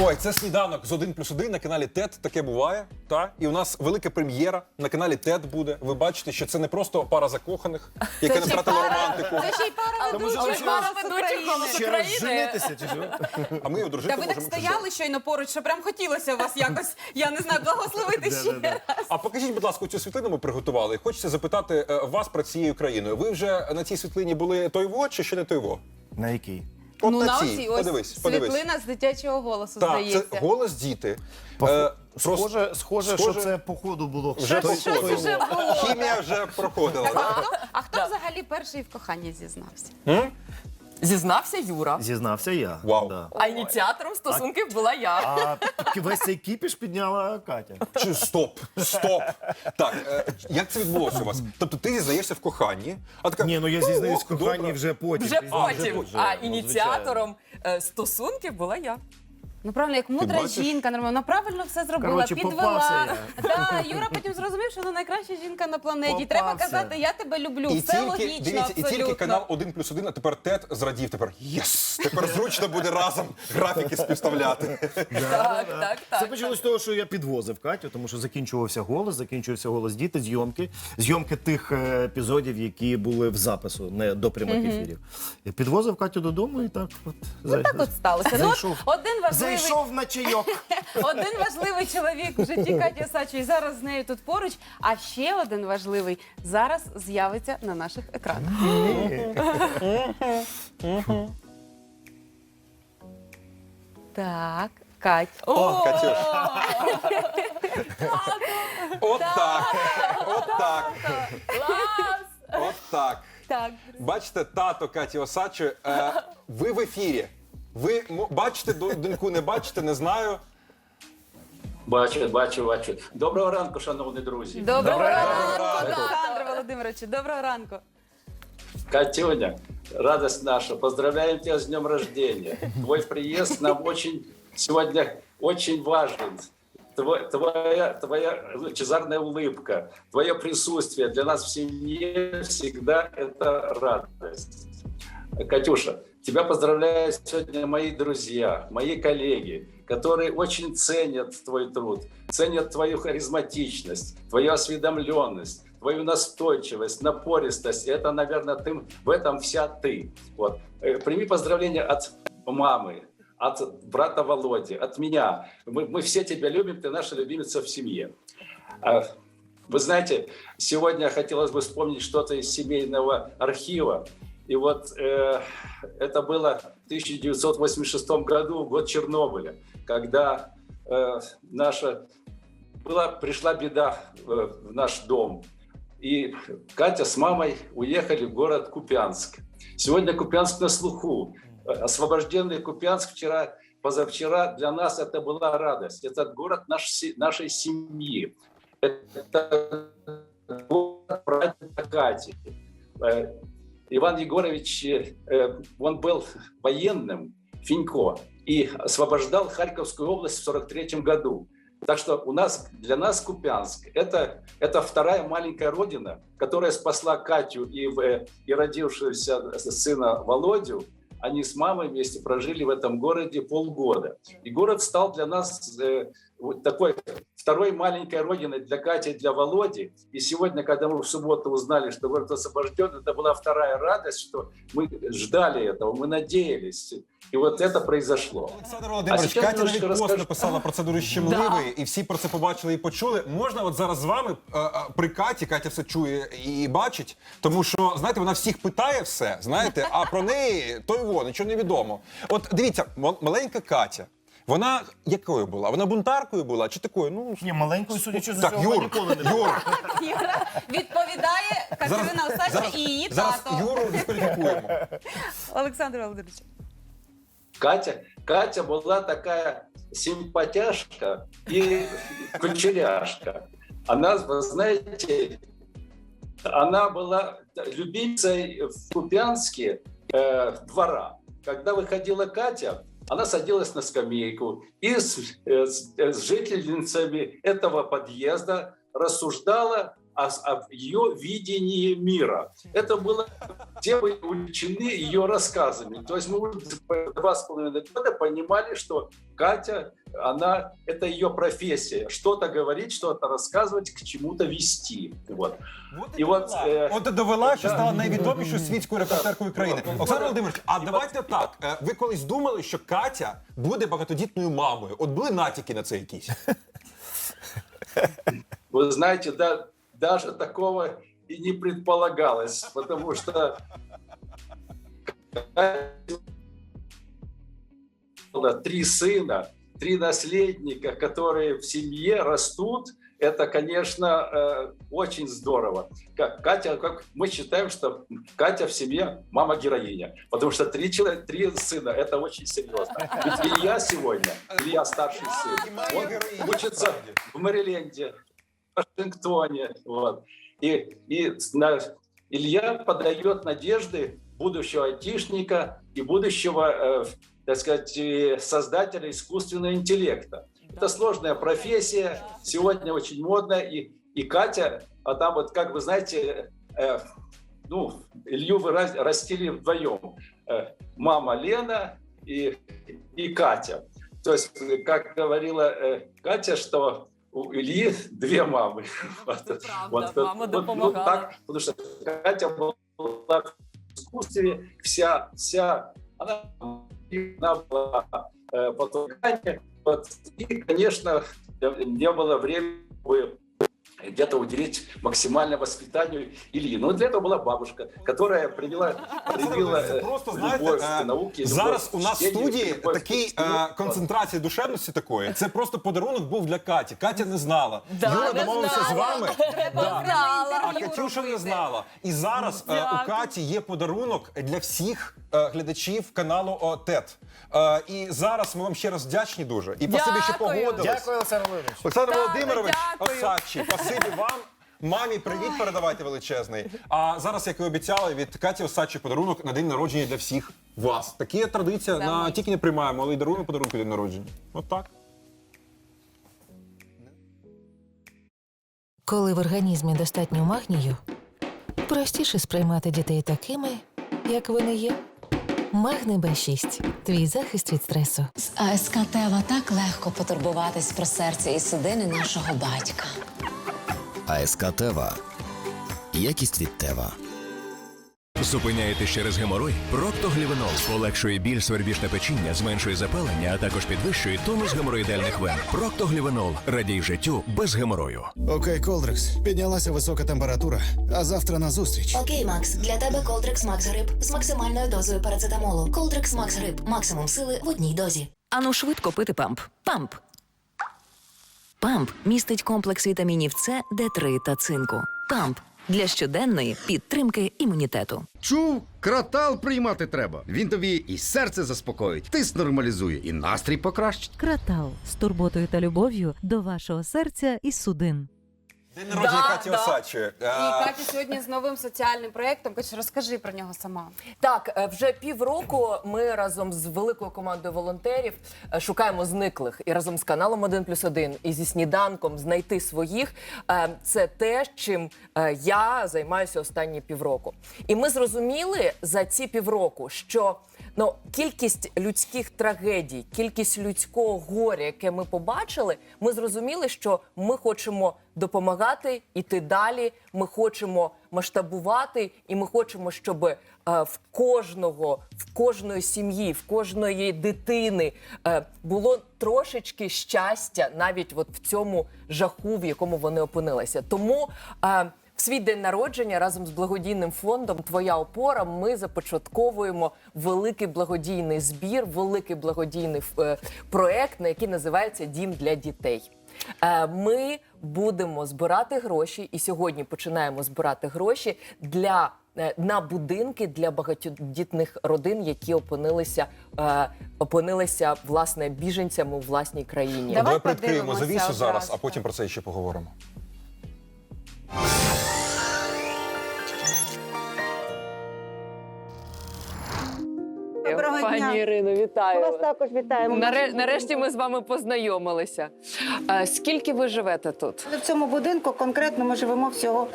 Ой, це сніданок з 1 плюс 1 на каналі ТЕД. Таке буває. Та? І у нас велика прем'єра на каналі ТЕД буде. Ви бачите, що це не просто пара закоханих, яка не втратила романтику. Це ще й пара Тому що ведучих «Голос ще- України». Ще раз України. женитися чи що? А ми одружити Та ви так можемо. що? стояли щойно поруч, що прям хотілося вас якось, я не знаю, благословити ще. Да-да-да. А покажіть, будь ласка, цю світлину ми приготували. Хочеться запитати е, вас про цією країною. Ви вже на цій світлині були той во чи ще не той во? На який? От ну, на цій. ось подивись, подивись. світлина з дитячого голосу, Так, здається. це голос діти. Е, просто Схоже, схоже, схоже- що це по ходу було. Вже Той- походу. той- вже було. Хімія вже проходила. А да? хто, а хто взагалі перший в коханні зізнався? Зізнався Юра. Зізнався я. Вау. Да. А ініціатором стосунків була я. А весь цей кіпіш підняла Катя. Чи стоп, стоп. Так, е, як це відбулося у вас? Тобто ти зізнаєшся в коханні, а така Ні, ну я зізнаюсь в «О, коханні добре». вже потім. Вже пізніше. потім. Вже, А ну, ініціатором е, стосунків була я. Ну правильно, як мудра бачиш? жінка, нормально, вона правильно все зробила, Коротше, підвела. попався Да, Юра потім зрозумів, що вона найкраща жінка на планеті. Треба казати, я тебе люблю. І все тільки, логічно, дивіться, і абсолютно. тільки канал 1 плюс 1, а тепер ТЕД зрадів. Тепер єс! Тепер зручно буде разом графіки співставляти. Так, так, Це так. почалось з того, що я підвозив Катю, тому що закінчувався голос, закінчувався голос діти, зйомки, зйомки тих е, епізодів, які були в запису, не до прямих ефірів. Я підвозив Катю додому і так от. за- Так от сталося. Ну, от Зайшов. один важливий, Зайшов на чайок. один важливий чоловік в житті Каті Осадчої зараз з нею тут поруч, а ще один важливий зараз з'явиться на наших екранах. Так, Кать. О, Катюш. От так. От так. От так. Так. Бачите, тато Каті Осадчої, е, ви в ефірі. Ви бачите доньку, не бачите, не знаю. Бачу, бачу, бачу. Доброго ранку, шановні друзі. Доброго Доброго ранку, ранку. Олександр Володимировичу. Доброго ранку. Катюня, радость наша, поздравляем тебя с днем рождения. Твой приезд нам очень сегодня очень важен. Тво- Твоя, твоя лучезарная улыбка, твое присутствие для нас в семье всегда это радость. Катюша, тебя поздравляют сегодня мои друзья, мои коллеги, которые очень ценят твой труд, ценят твою харизматичность, твою осведомленность, твою настойчивость, напористость. Это, наверное, ты, в этом вся ты. Вот. Э, Прими поздравления от мамы, от брата Володи, от меня. Мы, мы все тебя любим, ты наша любимица в семье. А, Вы знаете, сегодня хотелось бы вспомнить что-то из семейного архива. И вот э, это было в 1986 году, год Чернобыля, когда э, наша была, пришла беда э, в наш дом. И Катя с мамой уехали в город Купянск. Сегодня Купянск на слуху. Освобожденный Купянск вчера, позавчера для нас это была радость. Это город наш, нашей семьи. Это город Кати. Э, Иван Егорович, э, он был военным, Финько, и освобождал Харьковскую область в 43 году. Так что у нас, для нас Купянск это, это вторая маленькая родина, которая спасла Катю и, в- и родившегося сына Володю. Они с мамой вместе прожили в этом городе полгода. И город стал для нас э, вот такой второй маленькой родиной для Кати и для Володи. И сегодня, когда мы в субботу узнали, что город освобожден, это была вторая радость, что мы ждали этого, мы надеялись. И вот это произошло. Олександр Володимирович, сейчас Катя навіть трошки пост розкажу. написала про це дуже щемливий, і всі про це побачили і почули. Можна от зараз з вами е, е, при Каті, Катя все чує і бачить, тому що знаєте, вона всіх питає все, знаєте, а про неї той во, нічого не відомо. От дивіться, м- маленька Катя. Вона якою була? Вона бунтаркою була чи такою? Ну Ні, маленькою, судячи з так, усього, Юр, ніколи не було. Юр, Юра відповідає Катерина Осадча і її зараз тато. Юру дискваліфікуємо. Олександр Володимирович. Катя, Катя была такая симпатяшка и кучеряшка. Она, вы знаете, она была любимицей в Купянске э, двора. Когда выходила Катя, она садилась на скамейку и с, э, с- э, с жительницами этого подъезда рассуждала о, о ее видении мира. Это было все были увлечены ее рассказами. То есть мы уже два с половиной года понимали, что Катя, она это ее профессия, что-то говорить, что-то рассказывать, к чему-то вести. Вот. От І от, е, От і довела, що да. стала найвідомішою світською репортеркою країни. Оксана Володимирович, а давайте так. е, Ви колись думали, що Катя буде багатодітною мамою? От були натяки на це якісь? Вы знаете, да, даже такого и не предполагалось, потому что было три сына, три наследника, которые в семье растут, это, конечно, э, очень здорово. Как Катя, как мы считаем, что Катя в семье мама-героиня, потому что три, человека, три сына – это очень серьезно. Ведь Илья сегодня, Илья старший сын, он учится в Мэриленде, в Вашингтоне. Вот. И, и на- Илья подает надежды будущего айтишника и будущего, э, так сказать, создателя искусственного интеллекта. Это сложная профессия, сегодня очень модная. И, и Катя, а там вот, как вы знаете, э, ну, Илью вы растили вдвоем. Э, мама Лена и, и Катя. То есть, как говорила э, Катя, что у Ильи две мамы. Вот, правда, мама ну, допомагала. так, потому что Катя была в искусстве вся, вся, она, она была э, потом Катя. Вот, и, конечно, не было времени чтобы где-то уделить максимально воспитанию Ильи. Но для этого была бабушка, которая привела, привила Це э, просто знаєте, любовь е, к науке. любовь зараз к у нас в чтению, студії любовь к такий тексту. е, Вот. концентрації душевності такої. Це просто подарунок був для Каті. Катя не знала. Да, Юра не домовився з знала. вами. Да. А Катюша не знала. І зараз е, у Каті є подарунок для всіх е, глядачів каналу о, ТЕТ. Е, і зараз ми вам ще раз вдячні дуже. І спасибі, що Дякую. погодились. Дякую, Олександр Володимирович. Олександр Володимирович, дякую. Осадчий, спасибі вам. Мамі привіт передавайте величезний. А зараз, як і обіцяли, від Каті Осадчий подарунок на день народження для всіх вас. Такі є традиція. На тільки не приймаємо, але й даруємо подарунки день народження. От так. Коли в організмі достатньо магнію, простіше сприймати дітей такими, як вони є. Магний Б6 – твій захист від стресу. З АСК Тева так легко потурбуватись про серце і судини нашого батька. АСК Тева. Якість від Тева. Зупиняєте через геморой? Проктоглівенол полегшує біль, свербіж та печіння, зменшує запалення, а також підвищує тонус геморроїдальних вен. Проктоглівенол радій життю без геморою. Окей, Колдрекс. Піднялася висока температура, а завтра на зустріч. Окей, Макс, для тебе Колдрекс Макс Грип з максимальною дозою парацетамолу. Колдрекс Макс Грип максимум сили в одній дозі. Ану швидко пити памп. Памп. Памп містить комплекс вітамінів С, Д3 та цинку. Памп для щоденної підтримки імунітету. Чув, кратал приймати треба. Він тобі і серце заспокоїть, тиск нормалізує, і настрій покращить. Кратал з турботою та любов'ю до вашого серця і судин. День народження Да, Каті да. Осадчої. І Катя сьогодні з новим соціальним проєктом. Катя, розкажи про нього сама. Так, е, вже півроку ми разом з великою командою волонтерів е, шукаємо зниклих і разом з каналом 1 плюс 1 і зі сніданком знайти своїх. Е, Це те, чим е, я займаюся останні півроку. І ми зрозуміли за ці півроку, що ну кількість людських трагедій, кількість людського горя, яке ми побачили, ми зрозуміли, що ми хочемо допомагати іти далі. Ми хочемо масштабувати, і ми хочемо, щоб е, в кожного, в кожної сім'ї, в кожної дитини е, було трошечки щастя, навіть от в цьому жаху, в якому вони опинилися. Тому. Е, в свій день народження разом з благодійним фондом Твоя опора ми започатковуємо великий благодійний збір, великий благодійний е, проект, на який називається Дім для дітей. Е, Ми будемо збирати гроші, і сьогодні починаємо збирати гроші для е, на будинки для багатодітних родин, які опинилися, е, опинилися власне біженцями у власній країні. Давай Давай приоткриємо завісу зараз, а потім про це ще поговоримо. Пані. Ірино, вітаю вас також вітаємо. Наре- Нарешті ми з вами познайомилися. Е, Скільки ви живете тут? В цьому будинку конкретно ми живемо всього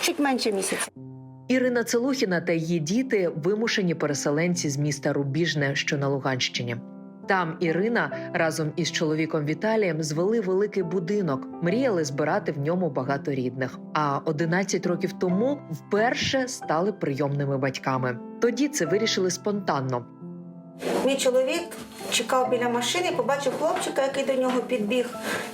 чуть менше місяця. Ірина Целухіна та її діти вимушені переселенці з міста Рубіжне, що на Луганщині. Там Ірина разом із чоловіком Віталієм звели великий будинок, мріяли збирати в ньому багато рідних. А 11 років тому вперше стали прийомними батьками. Тоді це вирішили спонтанно. Мій чоловік чекав біля машини, побачив хлопчика, який до нього підбіг.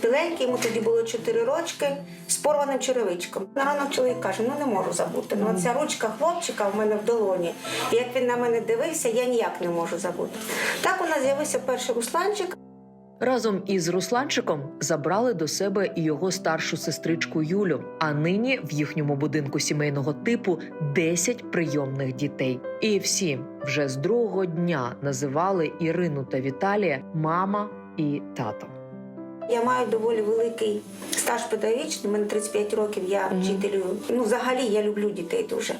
Біленький, йому тоді було 4 рочки, з порваним черевичком. На ранок чоловік каже: ну не можу забути. Ну ця ручка хлопчика в мене в долоні. І як він на мене дивився, я ніяк не можу забути. Так у нас з'явився перший русланчик. Разом із Русланчиком забрали до себе і його старшу сестричку Юлю. А нині в їхньому будинку сімейного типу 10 прийомних дітей. І всі вже з другого дня називали Ірину та Віталія мама і тато. Я маю доволі великий стаж педагогічний, у мене 35 років, я вчителю. Ну, взагалі я люблю дітей дуже.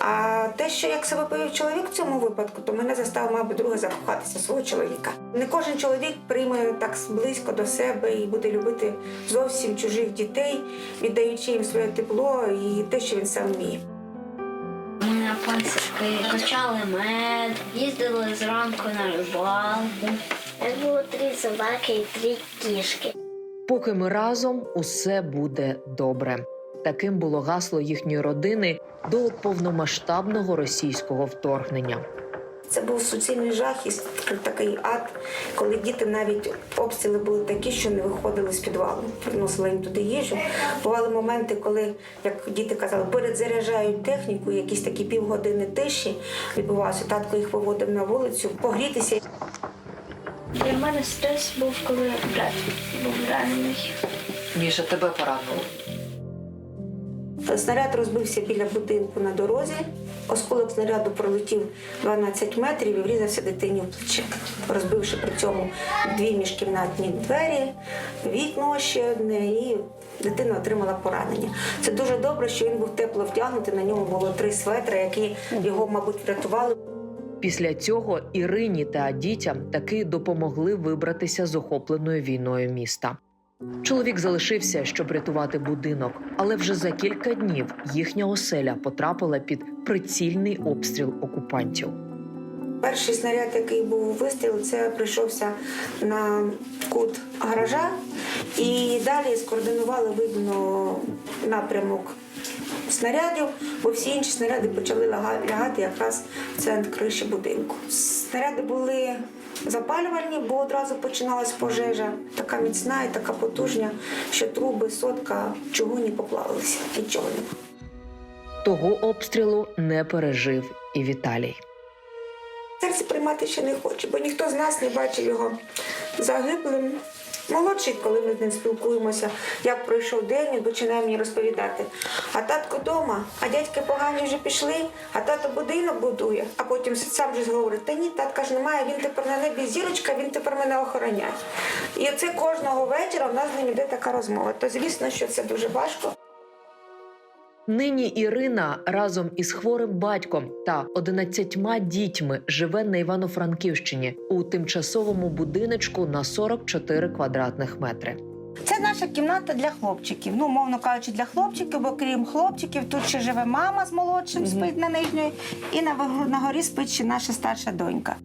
А те, що як себе повів чоловік в цьому випадку, то мене заставив, мабуть, друге закохатися свого чоловіка. Не кожен чоловік прийме так близько до себе і буде любити зовсім чужих дітей, віддаючи їм своє тепло і те, що він сам вміє. Ми качали мед, їздили зранку на рибалку. Було три собаки і три кішки. Поки ми разом, усе буде добре. Таким було гасло їхньої родини до повномасштабного російського вторгнення. Це був суцільний жах і такий ад, коли діти навіть обстріли були такі, що не виходили з підвалу. Приносили їм туди їжу. Бували моменти, коли, як діти казали, передзаряджають техніку, якісь такі півгодини тиші відбувалося. Татко їх виводив на вулицю, погрітися. Для мене стрес був, коли брат був ранений. Міша, тебе поранило. Снаряд розбився біля будинку на дорозі. Осколок снаряду пролетів 12 метрів і врізався дитині в плече, розбивши при цьому дві міжкімнатні двері, вікно ще одне, і дитина отримала поранення. Це дуже добре, що він був тепло вдягнутий. На ньому було три светри, які його, мабуть, врятували. Після цього Ірині та дітям таки допомогли вибратися з охопленою війною міста. Чоловік залишився, щоб рятувати будинок, але вже за кілька днів їхня оселя потрапила під прицільний обстріл окупантів. Перший снаряд, який був вистріл, це прийшовся на кут гаража, і далі скоординували видно напрямок снарядів, бо всі інші снаряди почали лягати якраз в центр криші будинку. Снаряди були запалювальні, бо одразу починалась пожежа, така міцна і така потужна, що труби, сотка, чугуні поплавилися. Нічого не. Того обстрілу не пережив і Віталій. Серце приймати ще не хоче, бо ніхто з нас не бачив його загиблим. Молодший, коли ми з ним спілкуємося, як пройшов день, він починає мені розповідати. А татко вдома, а дядьки погані вже пішли, а тато будинок будує, а потім сам же говорить, та ні, татка ж немає, він тепер на небі зірочка, він тепер мене охороняє. І оце кожного вечора в нас з ним іде така розмова. То звісно, що це дуже важко. Нині Ірина разом із хворим батьком та 11 дітьми живе на Івано-Франківщині у тимчасовому будиночку на 44 квадратних метри. Це наша кімната для хлопчиків. Ну, мовно кажучи, для хлопчиків, бо крім хлопчиків, тут ще живе мама з молодшим, спить на нижньої, і на, на горі спить ще наша старша донька.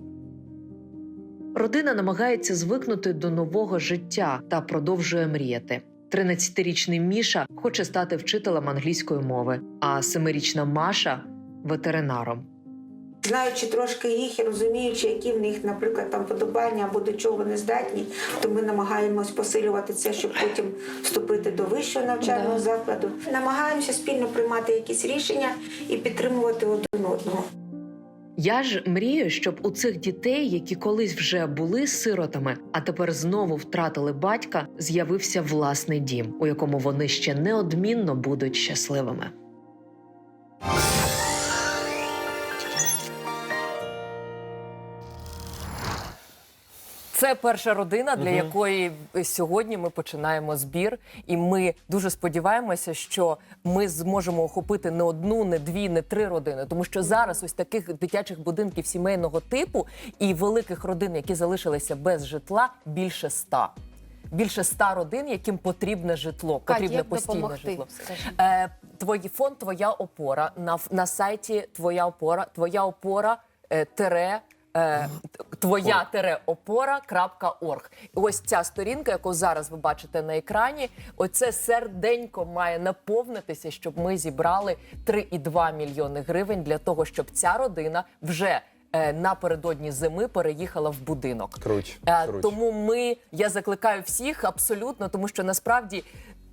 Родина намагається звикнути до нового життя та продовжує мріяти. 13-річний Міша хоче стати вчителем англійської мови, а 7-річна Маша ветеринаром. Знаючи трошки їх і розуміючи, які в них, наприклад, там подобання або до чого вони здатні, то ми намагаємось посилювати це, щоб потім вступити до вищого навчального закладу. Намагаємося спільно приймати якісь рішення і підтримувати один одного. Я ж мрію, щоб у цих дітей, які колись вже були сиротами, а тепер знову втратили батька, з'явився власний дім, у якому вони ще неодмінно будуть щасливими. Це перша родина, для якої сьогодні ми починаємо збір, і ми дуже сподіваємося, що ми зможемо охопити не одну, не дві, не три родини. Тому що зараз ось таких дитячих будинків сімейного типу і великих родин, які залишилися без житла, більше ста. Більше ста родин, яким потрібне житло, потрібне як постійне допомогти? житло. Е, твої фонд, твоя опора на, ф- на сайті Твоя опора, твоя опора е, тере. Е, Твоя тере опора.орг. Ось ця сторінка, яку зараз ви бачите на екрані, оце серденько має наповнитися, щоб ми зібрали 3,2 мільйони гривень для того, щоб ця родина вже е, напередодні зими переїхала в будинок. Круть, Е, круть. Тому ми я закликаю всіх абсолютно, тому що насправді.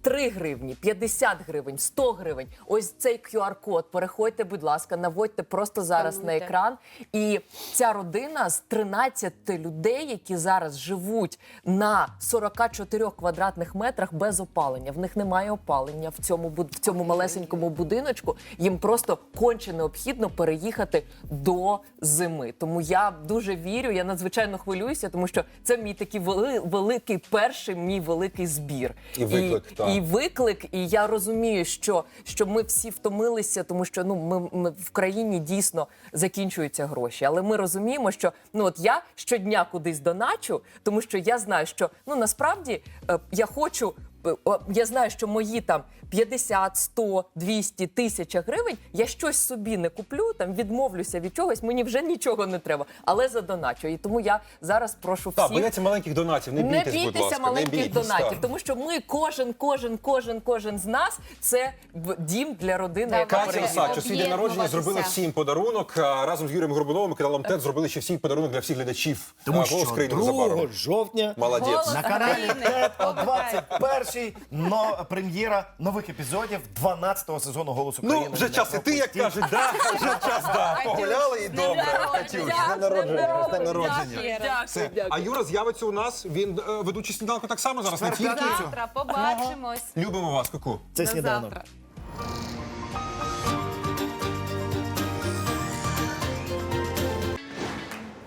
3 гривні, 50 гривень, 100 гривень. Ось цей QR-код. Переходьте, будь ласка, наводьте просто зараз на екран. І ця родина з 13 людей, які зараз живуть на 44 квадратних метрах без опалення. В них немає опалення в цьому в цьому малесенькому будиночку. Їм просто конче необхідно переїхати до зими. Тому я дуже вірю. Я надзвичайно хвилююся, тому що це мій такий великий перший мій великий збір. І виклик, так. І виклик. І я розумію, що, що ми всі втомилися, тому що ну ми, ми в країні дійсно закінчуються гроші. Але ми розуміємо, що ну от я щодня кудись доначу, тому що я знаю, що ну насправді е, я хочу. Я знаю, що мої там 50, 100, 200, тисяча гривень я щось собі не куплю, там відмовлюся від чогось, мені вже нічого не треба, але задоначу. І тому я зараз прошу всіх... Так, бояться маленьких донатів. Не бійтесь, не будь бійтеся ласка. маленьких не бійтесь, донатів, так. тому що ми кожен, кожен, кожен, кожен з нас це в- дім для родини, яка Катя. Осадчо, свій день народження зробили всім подарунок. А Разом з Юрієм Горбуновим і каналом ТЕД зробили ще всій подарунок для всіх глядачів. Тому що 2 жовтня Молодець. на каналі ТЕД о 21-й но, прем'єра нових епізодів 12-го сезону «Голосу Ну, країни». вже Не час ти, як кажуть, да? вже час, да. Погуляли і добре. Катюш, з днем народження, з днем народження. Все. А Юра з'явиться у нас, він е, ведучий сніданку так само зараз, не тільки. Завтра побачимось. Любимо вас, ку-ку. Це До сніданок. завтра.